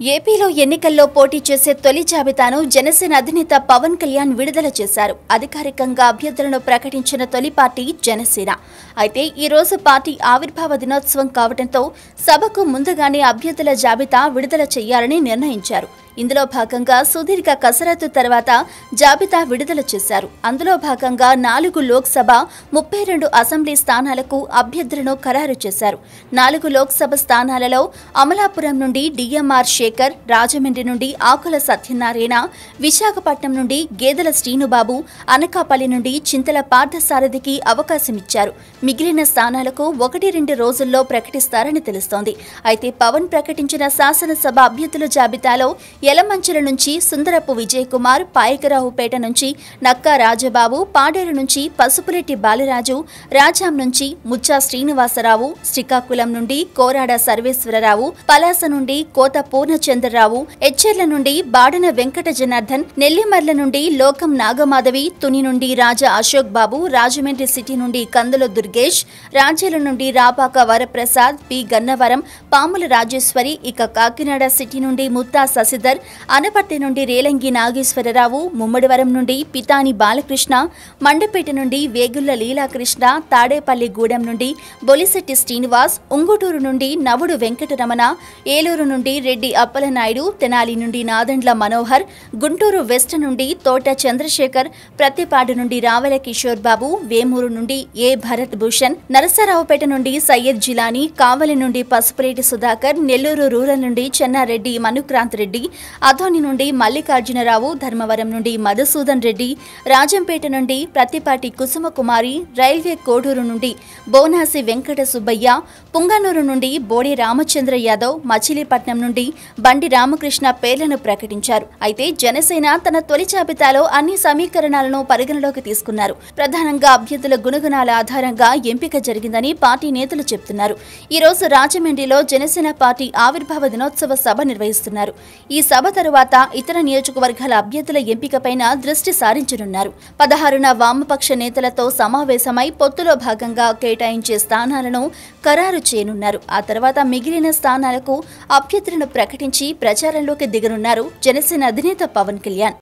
ఏపీలో ఎన్నికల్లో పోటీ చేసే తొలి జాబితాను జనసేన అధినేత పవన్ కళ్యాణ్ విడుదల చేశారు. అధికారికంగా అభ్యర్థులను ప్రకటించిన తొలి పార్టీ జనసేన. అయితే ఈ రోజు పార్టీ ఆవిర్భావ దినోత్సవం కావడంతో సభకు ముందుగానే అభ్యర్థుల జాబితా విడుదల చేయాలని నిర్ణయించారు. ఇందులో భాగంగా సుదీర్ఘ కసరత్తు తర్వాత జాబితా విడుదల చేశారు. అందులో భాగంగా నాలుగు లోక్సభ ముప్పై రెండు అసెంబ్లీ స్థానాలకు అభ్యర్థులను ఖరారు చేశారు. నాలుగు లోక్సభ స్థానాలలో అమలాపురం నుండి డిఎంఆర్ శేఖర్ రాజమండ్రి నుండి ఆకుల సత్యనారాయణ విశాఖపట్నం నుండి గేదెల శ్రీనుబాబు అనకాపల్లి నుండి చింతల పార్థసారథికి అవకాశమిచ్చారు మిగిలిన స్థానాలకు ఒకటి రెండు రోజుల్లో ప్రకటిస్తారని తెలుస్తోంది. అయితే పవన్ ప్రకటించిన శాసనసభ అభ్యర్థుల జాబితాలో యలమంచిల నుంచి సుందరపు విజయ్ కుమార్ పాయకరావుపేట నుంచి నక్కా రాజబాబు పాడేరు నుంచి పసుపులెట్టి బాలరాజు రాజాం నుంచి ముచ్చా శ్రీనివాసరావు శ్రీకాకుళం నుండి కోరాడ సర్వేశ్వరరావు పలాస నుండి కోత పూర్ణచంద్రరావు ఎచ్చెర్ల నుండి బాడన వెంకట జనార్దన్ నెల్లిమర్ల నుండి లోకం నాగమాధవి తుని నుండి రాజా అశోక్ బాబు రాజమండ్రి సిటీ నుండి కందుల దుర్గేష్ రాజ్యాల నుండి రాపాక వరప్రసాద్ పి గన్నవరం పాముల రాజేశ్వరి ఇక కాకినాడ సిటీ నుండి ముత్తా శశిధర్ అనపర్తి నుండి రేలంగి నాగేశ్వరరావు ముమ్మడివరం నుండి పితాని బాలకృష్ణ మండపేట నుండి వేగుళ్ళ లీలాకృష్ణ తాడేపల్లి గూడెం నుండి బొలిశెట్టి శ్రీనివాస్ ఉంగుటూరు నుండి నవుడు వెంకటరమణ ఏలూరు నుండి రెడ్డి అప్పలనాయుడు తెనాలి నుండి నాదండ్ల మనోహర్ గుంటూరు వెస్ట్ నుండి తోట చంద్రశేఖర్ ప్రత్తిపాడు నుండి రావెల కిషోర్ బాబు వేమూరు నుండి ఏ భరత్ భూషణ్ నరసరావుపేట నుండి సయ్యద్ జిలానీ కావలి నుండి పసుపులేటి సుధాకర్ నెల్లూరు రూరల్ నుండి చెన్నారెడ్డి మనుక్రాంత్ రెడ్డి అధోని నుండి మల్లికార్జునరావు ధర్మవరం నుండి మధుసూదన్ రెడ్డి రాజంపేట నుండి ప్రత్తిపాటి కుసుమ కుమారి రైల్వే కోడూరు నుండి బోనాసి వెంకట సుబ్బయ్య పుంగనూరు నుండి బోడి రామచంద్ర యాదవ్ మచిలీపట్నం నుండి బండి రామకృష్ణ పేర్లను ప్రకటించారు. అయితే జనసేన తన తొలి జాబితాలో అన్ని సమీకరణాలను పరిగణలోకి తీసుకున్నారు. ప్రధానంగా అభ్యర్థుల గుణగుణాల ఆధారంగా ఎంపిక జరిగిందని పార్టీ నేతలు చెబుతున్నారు ఈ రోజు రాజమండ్రిలో జనసేన పార్టీ ఆవిర్భావ దినోత్సవ సభ నిర్వహిస్తున్నారు. ఈ సభ తరువాత ఇతర నియోజకవర్గాల అభ్యర్థుల ఎంపికపైన దృష్టి సారించనున్నారు. పదహారున వామపక్ష నేతలతో సమావేశమై పొత్తులో భాగంగా కేటాయించే స్థానాలను ఖరారు చేయనున్నారు. ఆ తర్వాత మిగిలిన స్థానాలకు అభ్యర్థులను ప్రకటించి ప్రచారంలోకి దిగనున్నారు జనసేన అధినేత పవన్ కళ్యాణ్.